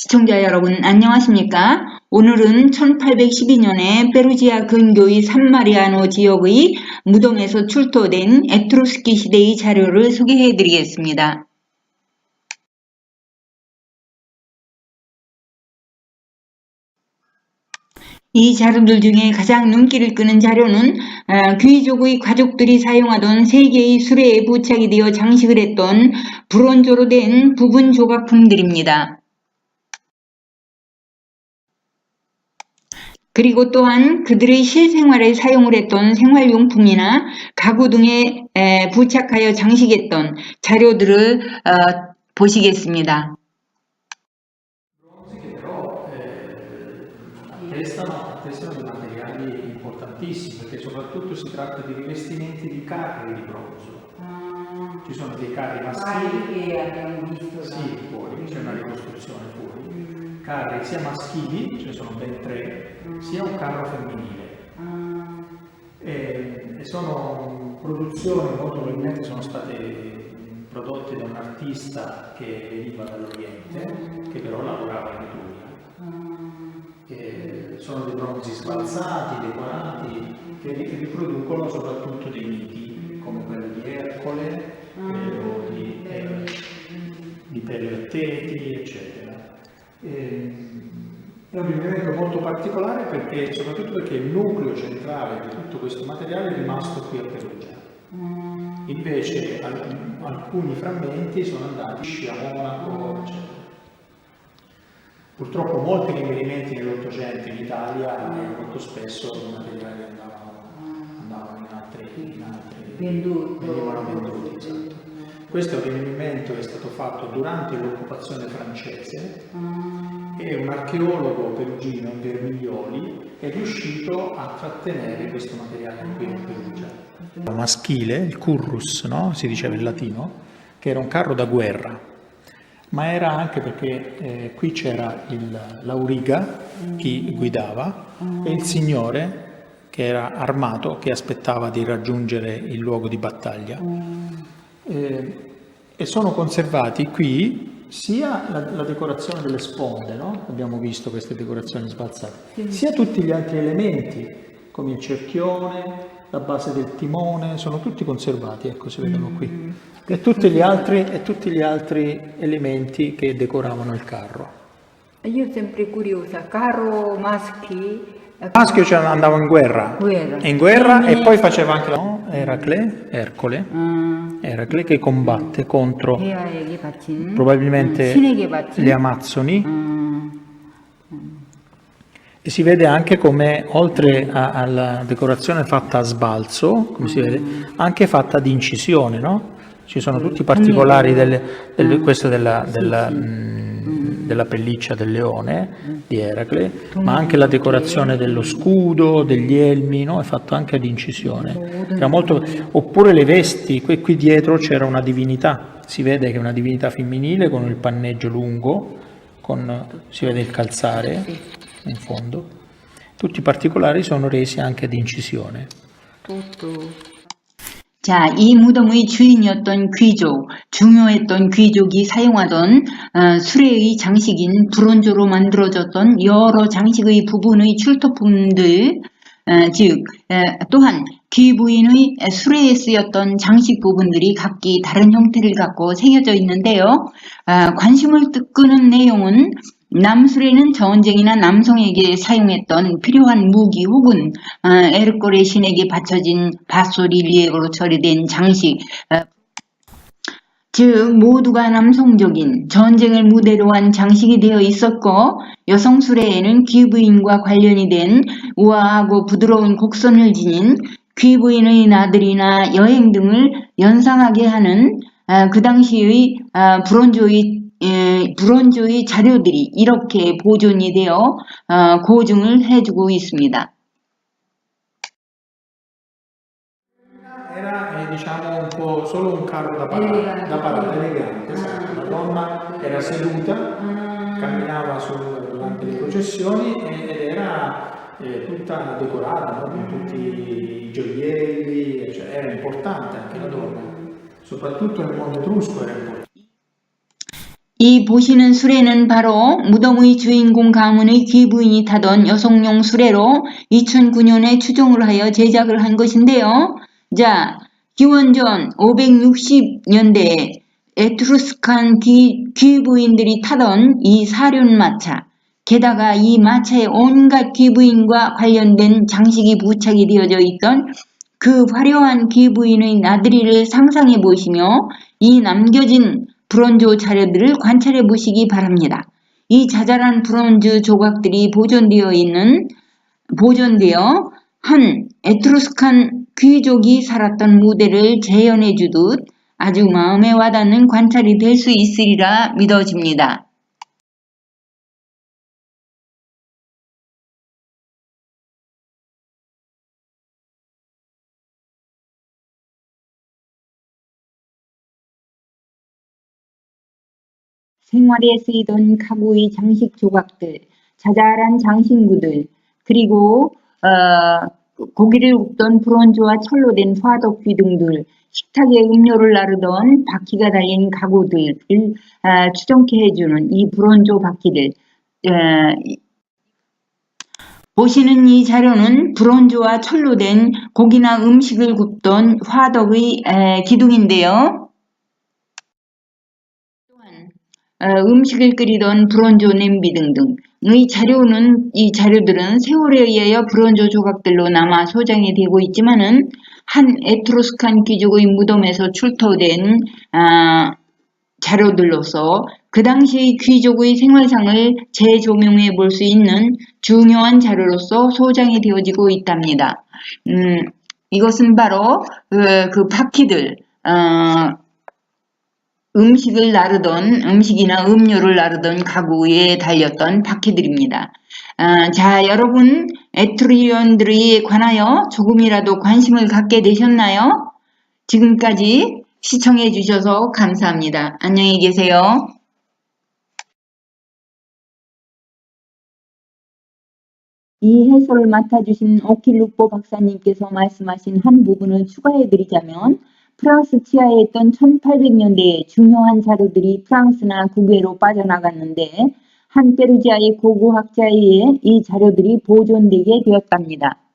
시청자 여러분 안녕하십니까? 오늘은 1812년에 페루지아 근교의 산마리아노 지역의 무덤에서 출토된 에트로스키 시대의 자료를 소개해 드리겠습니다. 이 자료들 중에 가장 눈길을 끄는 자료는 어, 귀족의 가족들이 사용하던 세 개의 수레에 부착이 되어 장식을 했던 브론조로 된 부분 조각품들입니다. 그리고 또한 그들의 실생활에 사용을 했던 생활용품이나 가구 등에 에, 부착하여 장식했던 자료들을 어, 보시겠습니다. eh. Carri maschili, che abbiamo visto sì, fuori, c'è una ricostruzione fuori, carri sia maschili, ce ne sono ben tre, sia un carro femminile. E, e sono produzioni molto probabilmente sono state prodotte da un artista che veniva dall'Oriente, che però lavorava in Etruria. E sono dei bronzi sbalzati, decorati, che ri- riproducono soprattutto dei miti, come quello di Ercole, eh, di, eh, di Periatteti, eccetera. E, è un rinvenimento molto particolare perché, soprattutto perché il nucleo centrale di tutto questo materiale è rimasto qui a Perugia. Invece al- alcuni frammenti sono andati a Monaco, eccetera. Purtroppo molti rinvenimenti nell'Ottocento in Italia eh, molto spesso i materiali andavano, andavano in altri, venduti. Questo rinvenimento è stato fatto durante l'occupazione francese e un archeologo perugino, Vermiglioli, è riuscito a trattenere questo materiale qui in Perugia. Maschile, il currus, no? si diceva in latino, che era un carro da guerra, ma era anche perché eh, qui c'era il- l'auriga, chi guidava, e il signore che era armato, che aspettava di raggiungere il luogo di battaglia. Eh, e sono conservati qui sia la, la decorazione delle sponde, no? abbiamo visto queste decorazioni sbalzate, sia tutti gli altri elementi, come il cerchione, la base del timone, sono tutti conservati, ecco si vedono qui, e tutti gli altri, e tutti gli altri elementi che decoravano il carro. Io sempre curiosa, caro maschi, maschio cioè, andava in guerra, Guerra. in guerra e poi faceva anche no? Eracle, Ercole, Eracle che combatte contro mm. probabilmente le Amazzoni. Mm. E si vede anche come oltre a, alla decorazione fatta a sbalzo, come si vede, anche fatta di incisione, no? Ci sono tutti i particolari delle, delle, della, della, mm, della pelliccia del leone di Eracle, ma anche la decorazione dello scudo, degli elmi, no? È fatto anche ad incisione. Molto- Oppure le vesti, qui, qui dietro c'era una divinità, si vede che è una divinità femminile con il panneggio lungo, con, si vede il calzare in fondo. Tutti i particolari sono resi anche ad incisione. 또또 자, 이 무덤의 주인이었던 귀족, 중요했던 귀족이 사용하던 어, 수레의 장식인 브론조로 만들어졌던 여러 장식의 부분의 출토품들, 어, 즉 에, 또한 귀부인의 수레에 쓰였던 장식 부분들이 각기 다른 형태를 갖고 새겨져 있는데요. 아, 관심을 끄- 끄는 내용은 남수레는 전쟁이나 남성에게 사용했던 필요한 무기 혹은 어, 에르꼬레 신에게 바쳐진 바소릴리에로 처리된 장식, 어, 즉 모두가 남성적인 전쟁을 무대로 한 장식이 되어 있었고 여성 수레에는 귀부인과 관련이 된 우아하고 부드러운 곡선을 지닌 귀부인의 나들이나 여행 등을 연상하게 하는 아, 그 당시의 아, 브론조의 에, 브론조의 자료들이 이렇게 보존이 되어 어, 고증을 해주고 있습니다. Era eh, diciamo un po' solo un carro da parata, Elegante. da parata, elegante. esatto. La donna era seduta, camminava su- durante le processioni e- ed era eh, tutta decorata no? con tutti i gioielli, cioè era importante anche la donna, soprattutto nel mondo etrusco era importante. 이 보시는 수레는 바로 무덤의 주인공 가문의 귀부인이 타던 여성용 수레로 2009년에 추종을 하여 제작을 한 것인데요. 자, 기원전 560년대에 에트루스칸 귀, 귀부인들이 타던 이 사륜마차, 게다가 이 마차에 온갖 귀부인과 관련된 장식이 부착이 되어져 있던 그 화려한 귀부인의 나들이를 상상해 보시며 이 남겨진 브론즈 자료들을 관찰해 보시기 바랍니다. 이 자잘한 브론즈 조각들이 보존되어 있는 보존되어 한 에트루스칸 귀족이 살았던 무대를 재현해 주듯 아주 마음에 와닿는 관찰이 될 수 있으리라 믿어집니다. 생활에 쓰이던 가구의 장식 조각들, 자잘한 장신구들, 그리고 어, 고기를 굽던 브론즈와 철로 된 화덕 귀 등들, 식탁에 음료를 나르던 바퀴가 달린 가구들을 아, 추정케 해주는 이 브론즈 바퀴들. 어, 이- 보시는 이 자료는 브론즈와 철로 된 고기나 음식을 굽던 화덕의 에, 기둥인데요. 또한 어, 음식을 끓이던 브론즈 냄비 등등의 자료는 이 자료들은 세월에 의하여 브론즈 조각들로 남아 소장이 되고 있지만은 한 에트로스칸 귀족의 무덤에서 출토된 아, 자료들로서 그 당시의 귀족의 생활상을 재조명해 볼 수 있는 중요한 자료로서 소장이 되어지고 있답니다. 음, 이것은 바로 그, 그 바퀴들, 어, 음식을 나르던 음식이나 음료를 나르던 가구에 달렸던 바퀴들입니다. 아, 자, 여러분 에트리언들에 관하여 조금이라도 관심을 갖게 되셨나요? 지금까지 시청해 주셔서 감사합니다. 안녕히 계세요. 이 해설을 맡아주신 오킬루포 박사님께서 말씀하신 한 부분을 추가해 드리자면 프랑스 치하에 있던 1800년대에 중요한 자료들이 프랑스나 국외로 빠져나갔는데 한 페루지아의 고고학자에 의해 이 자료들이 보존되게 되었답니다.